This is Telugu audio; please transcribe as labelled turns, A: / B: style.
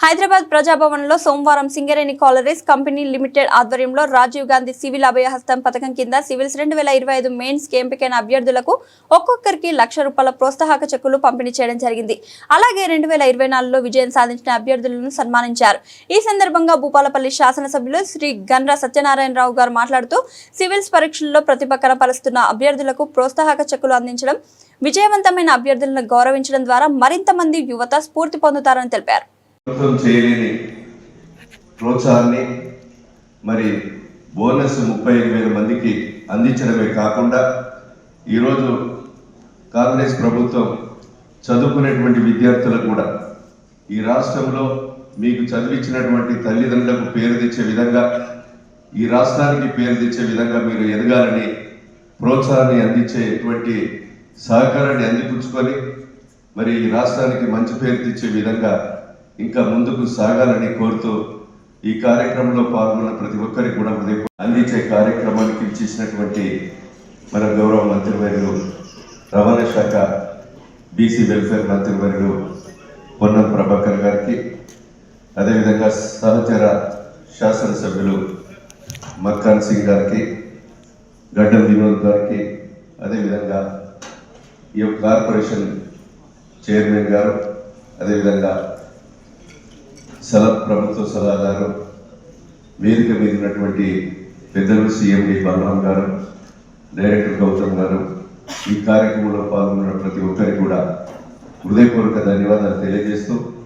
A: హైదరాబాద్ ప్రజాభవన్లో సోమవారం సింగరేణి కాలరీస్ కంపెనీ లిమిటెడ్ ఆధ్వర్యంలో రాజీవ్ గాంధీ సివిల్ అభయహస్తం పథకం కింద సివిల్స్ రెండు వేల ఇరవై ఐదు మెయిన్స్ ఎంపికైన అభ్యర్థులకు ఒక్కొక్కరికి లక్ష రూపాయల ప్రోత్సాహక చెక్కులు పంపిణీ చేయడం జరిగింది. అలాగే రెండు వేల ఇరవై నాలుగులో విజయం సాధించిన అభ్యర్థులను సన్మానించారు. ఈ సందర్భంగా భూపాలపల్లి శాసనసభ్యులు శ్రీ గన్ర సత్యనారాయణరావు గారు మాట్లాడుతూ సివిల్స్ పరీక్షల్లో ప్రతిభ కనపరుస్తున్న అభ్యర్థులకు ప్రోత్సాహక చెక్కులు అందించడం విజయవంతమైన అభ్యర్థులను గౌరవించడం ద్వారా మరింత మంది యువత స్ఫూర్తి పొందుతారని తెలిపారు.
B: ప్రభుత్వం చేయలేని ప్రోత్సాహాన్ని మరి బోనస్ ముప్పై ఐదు వేల మందికి అందించడమే కాకుండా ఈరోజు కాంగ్రెస్ ప్రభుత్వం చదువుకునేటువంటి విద్యార్థులకు కూడా ఈ రాష్ట్రంలో మీకు చదివించినటువంటి తల్లిదండ్రులకు పేరు తెచ్చే విధంగా ఈ రాష్ట్రానికి పేరు తెచ్చే విధంగా మీరు ఎదగాలని ప్రోత్సాహాన్ని అందించేటువంటి సహకారాన్ని అందిపుచ్చుకొని మరి ఈ రాష్ట్రానికి మంచి పేరు తెచ్చే విధంగా ఇంకా ముందుకు సాగాలని కోరుతూ ఈ కార్యక్రమంలో పాల్గొన్న ప్రతి ఒక్కరికి కూడా హృదయ అందించే కార్యక్రమానికి ఇచ్చేసినటువంటి మన గౌరవ మంత్రివర్యులు రవాణా శాఖ బీసీ వెల్ఫేర్ మంత్రివర్యులు పొన్నం ప్రభాకర్ గారికి అదేవిధంగా సహచర శాసనసభ్యులు మక్కాన్ సింగ్ గారికి గడ్డం వినోద్ గారికి అదేవిధంగా ఈ యొక్క కార్పొరేషన్ చైర్మన్ గారు అదేవిధంగా సల ప్రభుత్వ సలహాదారు వేదిక మీద ఉన్నటువంటి పెద్దలు సీఎండి బలరాం గారు డైరెక్టర్ గౌతమ్ గారు ఈ కార్యక్రమంలో పాల్గొన్న ప్రతి ఒక్కరికి కూడా హృదయపూర్వక ధన్యవాదాలు తెలియజేస్తూ